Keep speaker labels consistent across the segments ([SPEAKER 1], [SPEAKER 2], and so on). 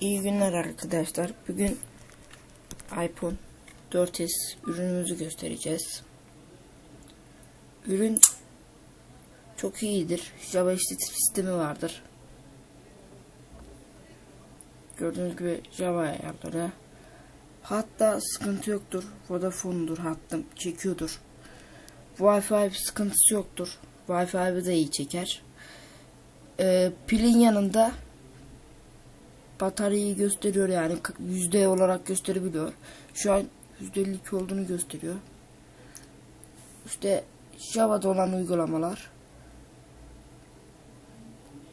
[SPEAKER 1] İyi günler arkadaşlar. Bugün iPhone 4s ürünümüzü göstereceğiz. Ürün çok iyidir. Java işletim sistemi vardır. Gördüğünüz gibi Java ayarları. Hatta sıkıntı yoktur. Vodafone'dur hattım çekiyordur. Wi-Fi sıkıntısı yoktur. Wi-Fi de iyi çeker. Ee, pilin yanında bataryayı gösteriyor yani yüzde olarak gösterebiliyor. Şu an yüzde 52 olduğunu gösteriyor. İşte Java'da olan uygulamalar.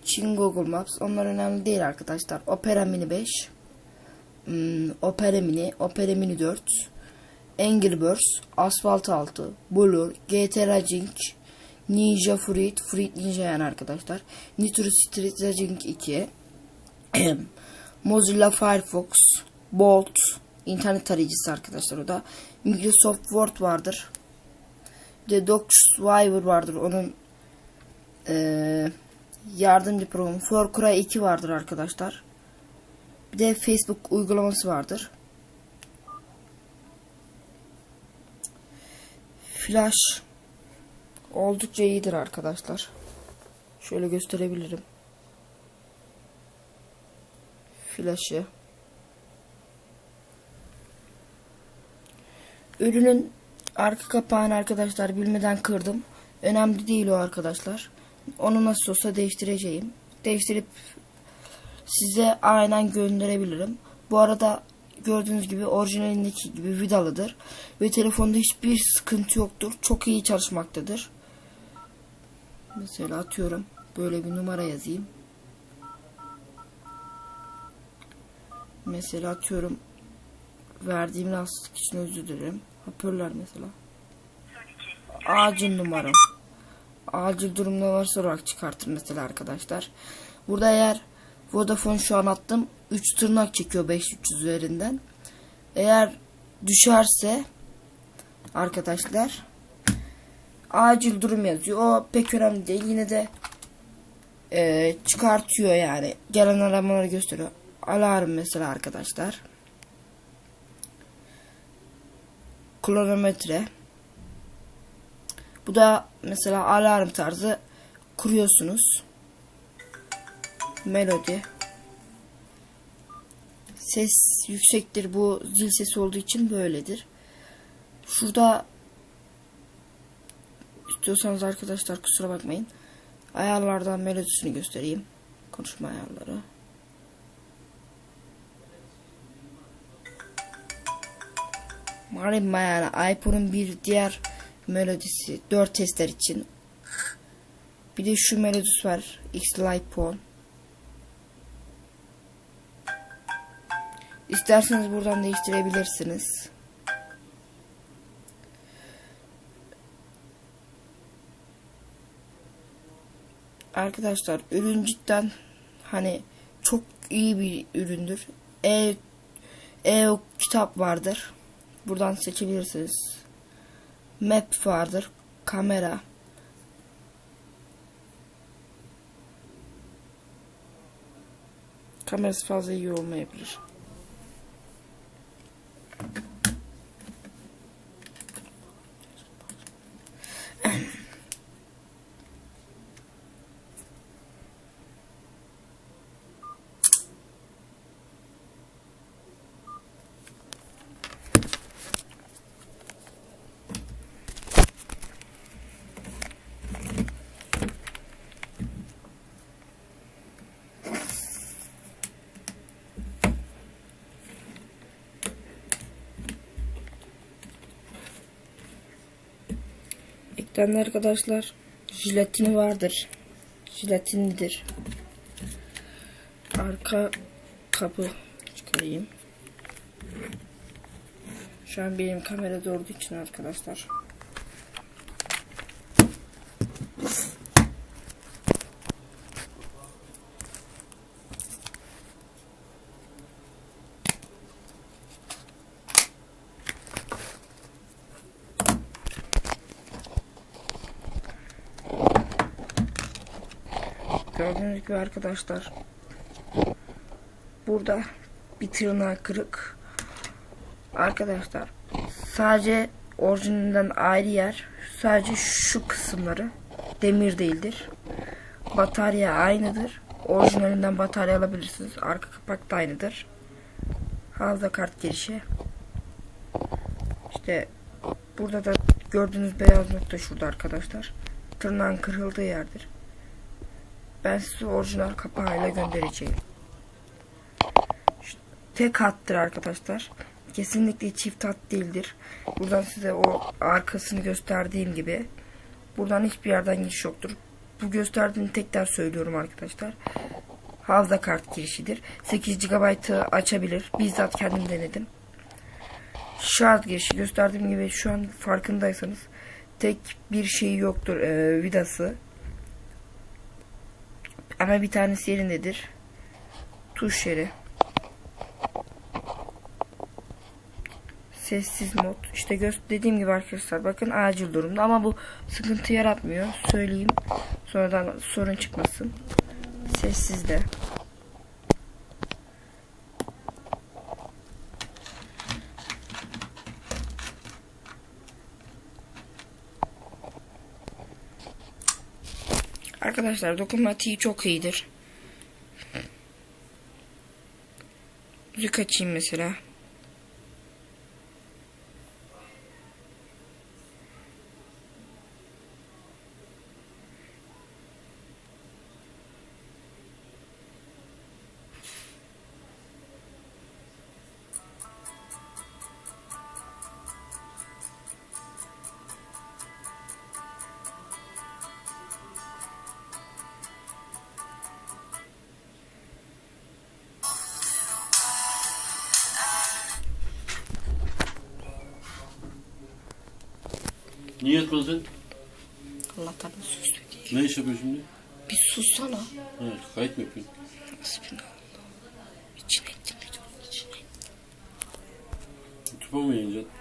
[SPEAKER 1] Çin Google Maps onlar önemli değil arkadaşlar. Opera Mini 5 hmm, Opera Mini, Opera Mini 4 Angry Birds, Asphalt 6 Blur, GT Racing Ninja Fruit, Fruit Ninja yani arkadaşlar. Nitro Street Racing 2 Mozilla Firefox, Bolt, internet tarayıcısı arkadaşlar o da. Microsoft Word vardır. Bir de DocSwiver vardır. Onun ee, yardımcı programı. Foursquare 2 vardır arkadaşlar. Bir de Facebook uygulaması vardır. Flash oldukça iyidir arkadaşlar. Şöyle gösterebilirim. Flash'ı. Ürünün arka kapağını arkadaşlar bilmeden kırdım. Önemli değil o arkadaşlar. Onu nasıl olsa değiştireceğim. Değiştirip size aynen gönderebilirim. Bu arada gördüğünüz gibi orijinalindeki gibi vidalıdır. Ve telefonda hiçbir sıkıntı yoktur. Çok iyi çalışmaktadır. Mesela atıyorum. Böyle bir numara yazayım. Mesela atıyorum. Verdiğim rahatsızlık için özür dilerim. Hoparlör mesela. Acil numaram. Acil durumda varsa olarak çıkartır mesela arkadaşlar. Burada eğer Vodafone şu an attım. 3 tırnak çekiyor 5300 üzerinden. Eğer düşerse arkadaşlar acil durum yazıyor. O pek önemli değil. Yine de e, çıkartıyor yani. Gelen aramaları gösteriyor. Alarm mesela arkadaşlar. Kronometre. Bu da mesela alarm tarzı kuruyorsunuz. Melodi. Ses yüksektir. Bu zil sesi olduğu için böyledir. Şurada istiyorsanız arkadaşlar kusura bakmayın. Ayarlardan melodisini göstereyim. Konuşma ayarları. Marimba yani iPhone'un bir diğer melodisi 4 testler için. Bir de şu melodisi var. X-Lite İsterseniz buradan değiştirebilirsiniz. Arkadaşlar ürün cidden hani çok iyi bir üründür. E, e kitap vardır. Buradan seçebilirsiniz. Map vardır. Kamera. Kamerası fazla iyi olmayabilir. Ekranlı arkadaşlar jilatini vardır. Jilatinlidir. Arka kapı çıkarayım. Şu an benim kamera doğru için arkadaşlar. Gördüğünüz gibi arkadaşlar. Bu burada bir tırnağı kırık. Arkadaşlar sadece orijinalinden ayrı yer sadece şu kısımları demir değildir. Batarya aynıdır. Orijinalinden batarya alabilirsiniz. Arka kapak da aynıdır. Hafıza kart girişi. İşte burada da gördüğünüz beyaz nokta şurada arkadaşlar. Tırnağın kırıldığı yerdir. Ben size orijinal kapağıyla göndereceğim. Şu- Tek hattır arkadaşlar. Kesinlikle çift hat değildir. Buradan size o arkasını gösterdiğim gibi. Buradan hiçbir yerden giriş yoktur. Bu gösterdiğim tekrar söylüyorum arkadaşlar. Hafıza kart girişidir. 8 GB'ı açabilir. Bizzat kendim denedim. Şarj girişi gösterdiğim gibi şu an farkındaysanız tek bir şey yoktur e, vidası. Ama bir tanesi yerindedir. Tuş yeri. Sessiz mod. İşte dediğim gibi arkadaşlar bakın acil durumda ama bu sıkıntı yaratmıyor. Söyleyeyim. Sonradan sorun çıkmasın. Sessizde. Arkadaşlar dokunmatiği çok iyidir. Müzik açayım mesela.
[SPEAKER 2] Niye yatmadın
[SPEAKER 1] Allah'tan sus.
[SPEAKER 2] Ne iş yapıyorsun şimdi?
[SPEAKER 1] Bir sussana.
[SPEAKER 2] Ha, kayıt mı yapıyorsun?
[SPEAKER 1] Bismillah. İçine ettim videonun içine.
[SPEAKER 2] YouTube'a mı yayınlayacaksın?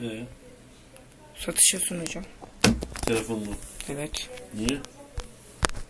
[SPEAKER 2] Ee,
[SPEAKER 1] Satışa sunacağım.
[SPEAKER 2] telefonla.
[SPEAKER 1] Evet.
[SPEAKER 2] Niye?